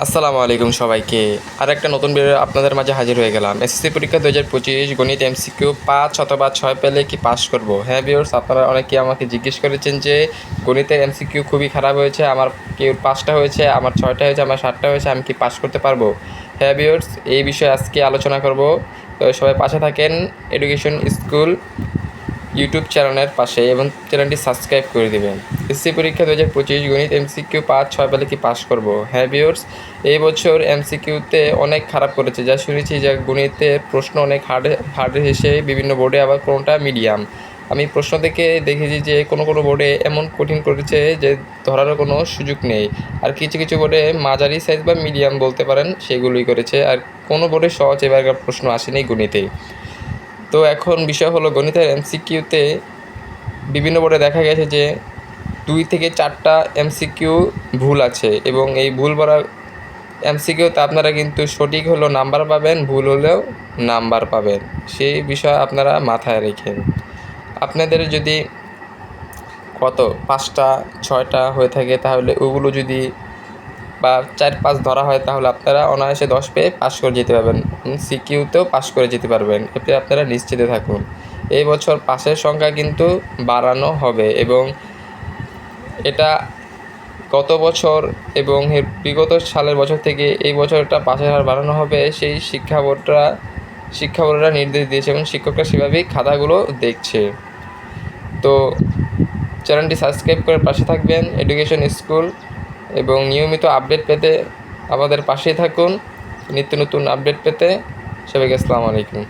আসসালামু আলাইকুম সবাইকে। আর একটা নতুন ভিডিও আপনাদের মাঝে হাজির হয়ে গেলাম। এসএসসি পরীক্ষা দু হাজার পঁচিশ গণিত এমসিকিউ পাঁচ অথবা ছয় পেলে কি পাস করব? হ্যাঁ ভিউর্স আপনারা অনেকেই আমাকে জিজ্ঞেস করেছেন যে গণিতের এমসিকিউ খুবই খারাপ হয়েছে, আমার কেউ পাঁচটা হয়েছে, আমার ছয়টা হয়েছে, আমার সাতটা হয়েছে, আমি কি পাস করতে পারব? হ্যাঁ ভিউর্স এই বিষয়ে আজকে আলোচনা করব। তো সবাই পাশে থাকেন এডুকেশন স্কুল ইউটিউব চ্যানেলের পাশে এবং চ্যানেলটি সাবস্ক্রাইব করে দেবেন। এসসি পরীক্ষা দু হাজার পঁচিশ গণিত এমসিকিউ পাঁচ, ছয় পেলে কি পাস করব? হ্যাঁ ভিউর্স এই বছর এমসিকিউতে অনেক খারাপ করেছে। যা শুনেছি যে গণিতের প্রশ্ন অনেক হার্ড হার্ড এসে বিভিন্ন বোর্ডে আবার কোনোটা মিডিয়াম আমি প্রশ্ন থেকে দেখেছি যে কোনো কোনো বোর্ডে এমন কঠিন করেছে যে ধরারও কোনো সুযোগ নেই। আর কিছু কিছু বোর্ডে মাঝারি সাইজ বা মিডিয়াম বলতে পারেন, সেগুলোই করেছে। আর কোনো বোর্ডে সহজ এবারকার প্রশ্ন আসেনি গণিতেই তো এখন বিষয় হলো গণিতের এমসিকিউতে বিভিন্ন বোর্ডে দেখা গেছে যে দুই থেকে চারটা এমসিকিউ ভুল আছে এবং এই ভুল ভরা এমসিকিউতে আপনারা কিন্তু সঠিক হলো নাম্বার পাবেন, ভুল হলেও নাম্বার পাবেন। সেই বিষয় আপনারা মাথায় রেখেন। আপনাদের যদি কত? পাঁচটা, ছয়টা হয়ে থাকে, তাহলে ওগুলো যদি বা চার পাঁচ ধরা হয়, তাহলে আপনারা অনায়াসে দশ পেয়ে পাস করে যেতে পারবেন। সিকিউতেও পাস করে যেতে পারবেন। এতে আপনারা নিশ্চিতে থাকুন। এই বছর পাশের সংখ্যা কিন্তু বাড়ানো হবে এবং এটা গত বছর এবং বিগত সালের বছর থেকে এই বছরটা পাশের হার বাড়ানো হবে, সেই শিক্ষা বোর্ডরা শিক্ষা বোর্ডরা নির্দেশ দিয়েছে এবং শিক্ষকরা সেভাবেই খাতাগুলো দেখছে। তো চ্যানেলটি সাবস্ক্রাইব করে পাশে থাকবেন, এডুকেশন স্কুল এবং নিয়মিত আপডেট পেতে আমাদের পাশেই থাকুন। নিত্য নতুন আপডেট পেতে সবাইকে আসসালামু আলাইকুম।